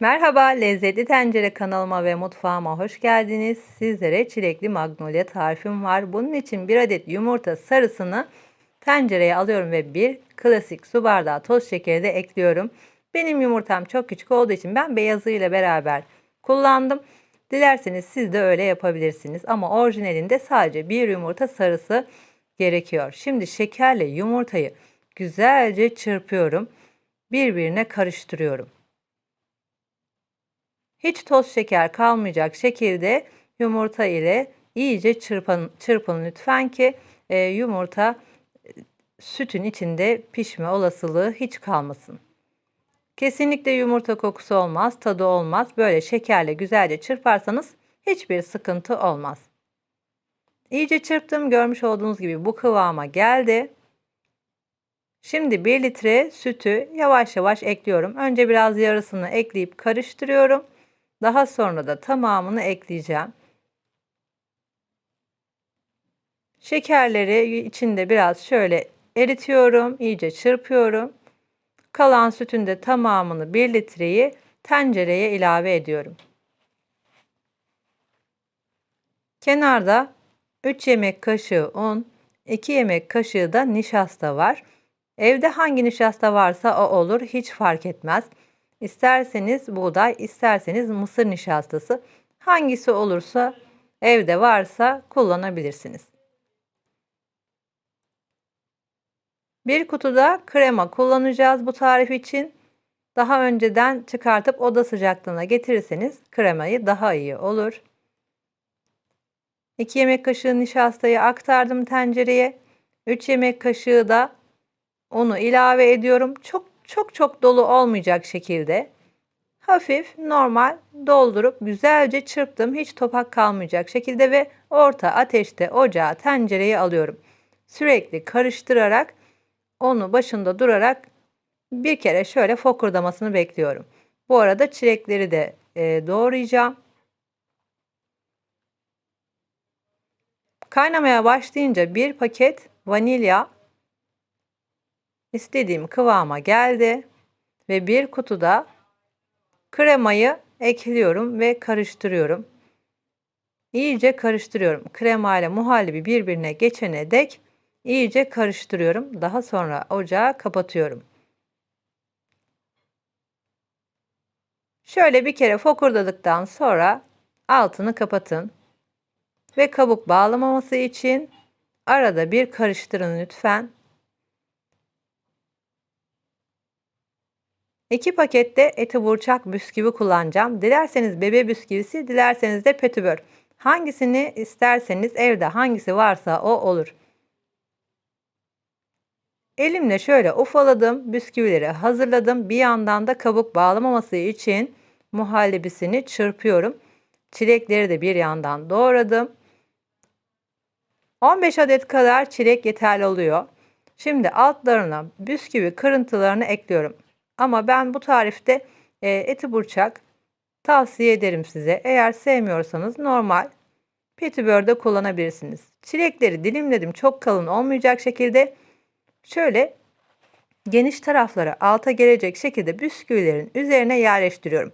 Merhaba, Lezzetli Tencere kanalıma ve mutfağıma hoş geldiniz. Sizlere çilekli magnolia tarifim var. Bunun için bir adet yumurta sarısını tencereye alıyorum ve bir klasik su bardağı toz şekeri de ekliyorum. Benim yumurtam çok küçük olduğu için ben beyazıyla beraber kullandım. Dilerseniz siz de öyle yapabilirsiniz ama orijinalinde sadece bir yumurta sarısı gerekiyor. Şimdi şekerle yumurtayı güzelce çırpıyorum. Birbirine karıştırıyorum. Hiç toz şeker kalmayacak şekilde yumurta ile iyice çırpın, çırpın lütfen ki e, yumurta e, sütün içinde pişme olasılığı hiç kalmasın. Kesinlikle yumurta kokusu olmaz, tadı olmaz. Böyle şekerle güzelce çırparsanız hiçbir sıkıntı olmaz. İyice çırptım. Görmüş olduğunuz gibi bu kıvama geldi. Şimdi 1 litre sütü yavaş yavaş ekliyorum. Önce biraz yarısını ekleyip karıştırıyorum. Daha sonra da tamamını ekleyeceğim. Şekerleri içinde biraz şöyle eritiyorum, iyice çırpıyorum. Kalan sütün de tamamını 1 litreyi tencereye ilave ediyorum. Kenarda 3 yemek kaşığı un, 2 yemek kaşığı da nişasta var. Evde hangi nişasta varsa o olur, hiç fark etmez. İsterseniz buğday, isterseniz mısır nişastası. Hangisi olursa evde varsa kullanabilirsiniz. Bir kutuda krema kullanacağız bu tarif için. Daha önceden çıkartıp oda sıcaklığına getirirseniz kremayı daha iyi olur. 2 yemek kaşığı nişastayı aktardım tencereye. 3 yemek kaşığı da unu ilave ediyorum. Çok çok çok dolu olmayacak şekilde hafif normal doldurup güzelce çırptım. Hiç topak kalmayacak şekilde ve orta ateşte ocağa tencereye alıyorum. Sürekli karıştırarak onu başında durarak bir kere şöyle fokurdamasını bekliyorum. Bu arada çilekleri de e, doğrayacağım. Kaynamaya başlayınca bir paket vanilya istediğim kıvama geldi ve bir kutuda kremayı ekliyorum ve karıştırıyorum. İyice karıştırıyorum. Krema ile muhallebi birbirine geçene dek iyice karıştırıyorum. Daha sonra ocağı kapatıyorum. Şöyle bir kere fokurdadıktan sonra altını kapatın. Ve kabuk bağlamaması için arada bir karıştırın lütfen. 2 pakette eti burçak bisküvi kullanacağım. Dilerseniz bebe bisküvisi, dilerseniz de petibör. Hangisini isterseniz evde hangisi varsa o olur. Elimle şöyle ufaladım, bisküvileri hazırladım. Bir yandan da kabuk bağlamaması için muhallebisini çırpıyorum. Çilekleri de bir yandan doğradım. 15 adet kadar çilek yeterli oluyor. Şimdi altlarına bisküvi kırıntılarını ekliyorum. Ama ben bu tarifte e, eti burçak tavsiye ederim size. Eğer sevmiyorsanız normal petibör de kullanabilirsiniz. Çilekleri dilimledim çok kalın olmayacak şekilde şöyle geniş taraflara alta gelecek şekilde bisküvilerin üzerine yerleştiriyorum.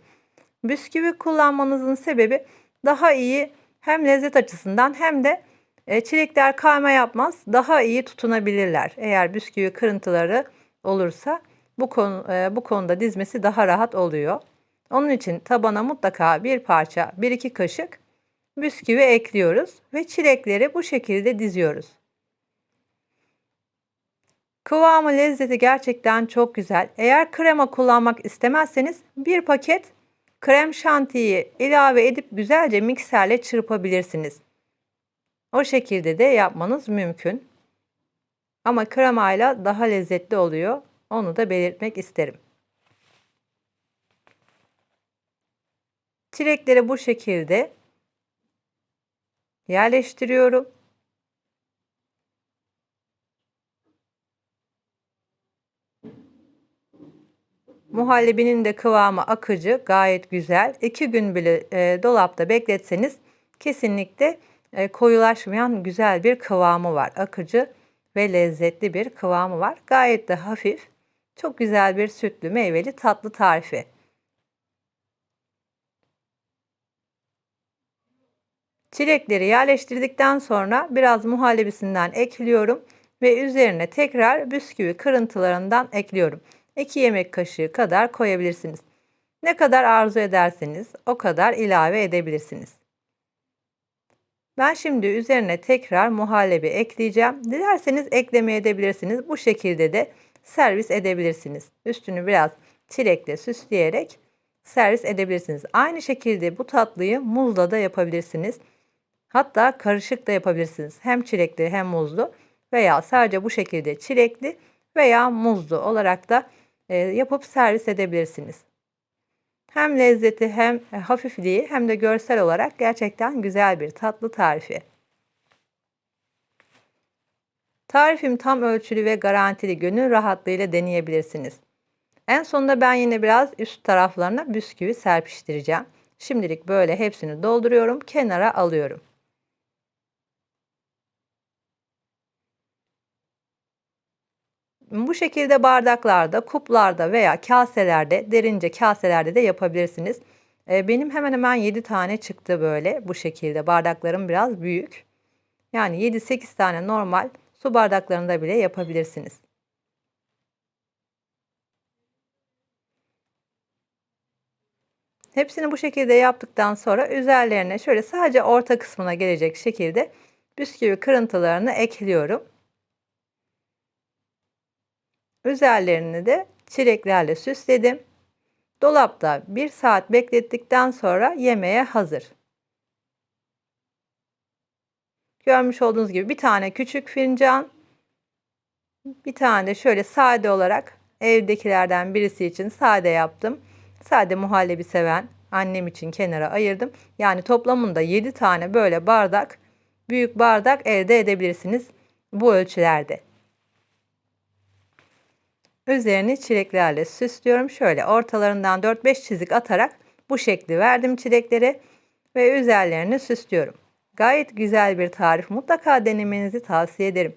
Bisküvi kullanmanızın sebebi daha iyi hem lezzet açısından hem de e, çilekler kayma yapmaz. Daha iyi tutunabilirler. Eğer bisküvi kırıntıları olursa bu, konu, e, bu konuda dizmesi daha rahat oluyor. Onun için tabana mutlaka bir parça, bir iki kaşık bisküvi ekliyoruz ve çilekleri bu şekilde diziyoruz. Kıvamı lezzeti gerçekten çok güzel. Eğer krema kullanmak istemezseniz bir paket krem şantiyi ilave edip güzelce mikserle çırpabilirsiniz. O şekilde de yapmanız mümkün. Ama kremayla daha lezzetli oluyor. Onu da belirtmek isterim. Çilekleri bu şekilde yerleştiriyorum. Muhallebinin de kıvamı akıcı, gayet güzel. İki gün bile e, dolapta bekletseniz kesinlikle e, koyulaşmayan güzel bir kıvamı var. Akıcı ve lezzetli bir kıvamı var. Gayet de hafif. Çok güzel bir sütlü meyveli tatlı tarifi. Çilekleri yerleştirdikten sonra biraz muhallebisinden ekliyorum ve üzerine tekrar bisküvi kırıntılarından ekliyorum. 2 yemek kaşığı kadar koyabilirsiniz. Ne kadar arzu ederseniz o kadar ilave edebilirsiniz. Ben şimdi üzerine tekrar muhallebi ekleyeceğim. Dilerseniz eklemeye edebilirsiniz. Bu şekilde de servis edebilirsiniz. Üstünü biraz çilekle süsleyerek servis edebilirsiniz. Aynı şekilde bu tatlıyı muzla da yapabilirsiniz. Hatta karışık da yapabilirsiniz. Hem çilekli hem muzlu veya sadece bu şekilde çilekli veya muzlu olarak da e, yapıp servis edebilirsiniz. Hem lezzeti hem hafifliği hem de görsel olarak gerçekten güzel bir tatlı tarifi. Tarifim tam ölçülü ve garantili gönül rahatlığıyla deneyebilirsiniz. En sonunda ben yine biraz üst taraflarına bisküvi serpiştireceğim. Şimdilik böyle hepsini dolduruyorum, kenara alıyorum. Bu şekilde bardaklarda, kuplarda veya kaselerde, derince kaselerde de yapabilirsiniz. Ee, benim hemen hemen 7 tane çıktı böyle bu şekilde. Bardaklarım biraz büyük. Yani 7-8 tane normal su bardaklarında bile yapabilirsiniz. Hepsini bu şekilde yaptıktan sonra üzerlerine şöyle sadece orta kısmına gelecek şekilde bisküvi kırıntılarını ekliyorum. Üzerlerini de çileklerle süsledim. Dolapta 1 saat beklettikten sonra yemeğe hazır. Görmüş olduğunuz gibi bir tane küçük fincan, bir tane de şöyle sade olarak evdekilerden birisi için sade yaptım. Sade muhallebi seven annem için kenara ayırdım. Yani toplamında 7 tane böyle bardak, büyük bardak elde edebilirsiniz bu ölçülerde. Üzerini çileklerle süslüyorum. Şöyle ortalarından 4-5 çizik atarak bu şekli verdim çileklere ve üzerlerini süslüyorum. Gayet güzel bir tarif. Mutlaka denemenizi tavsiye ederim.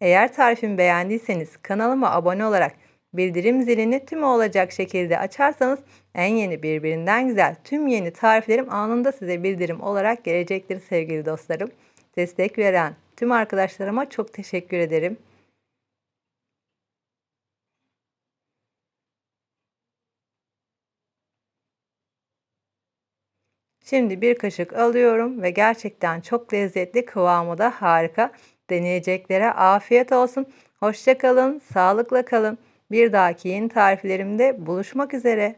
Eğer tarifimi beğendiyseniz kanalıma abone olarak bildirim zilini tüm olacak şekilde açarsanız en yeni birbirinden güzel tüm yeni tariflerim anında size bildirim olarak gelecektir sevgili dostlarım. Destek veren tüm arkadaşlarıma çok teşekkür ederim. Şimdi bir kaşık alıyorum ve gerçekten çok lezzetli kıvamı da harika. Deneyeceklere afiyet olsun. Hoşça kalın, sağlıkla kalın. Bir dahaki yeni tariflerimde buluşmak üzere.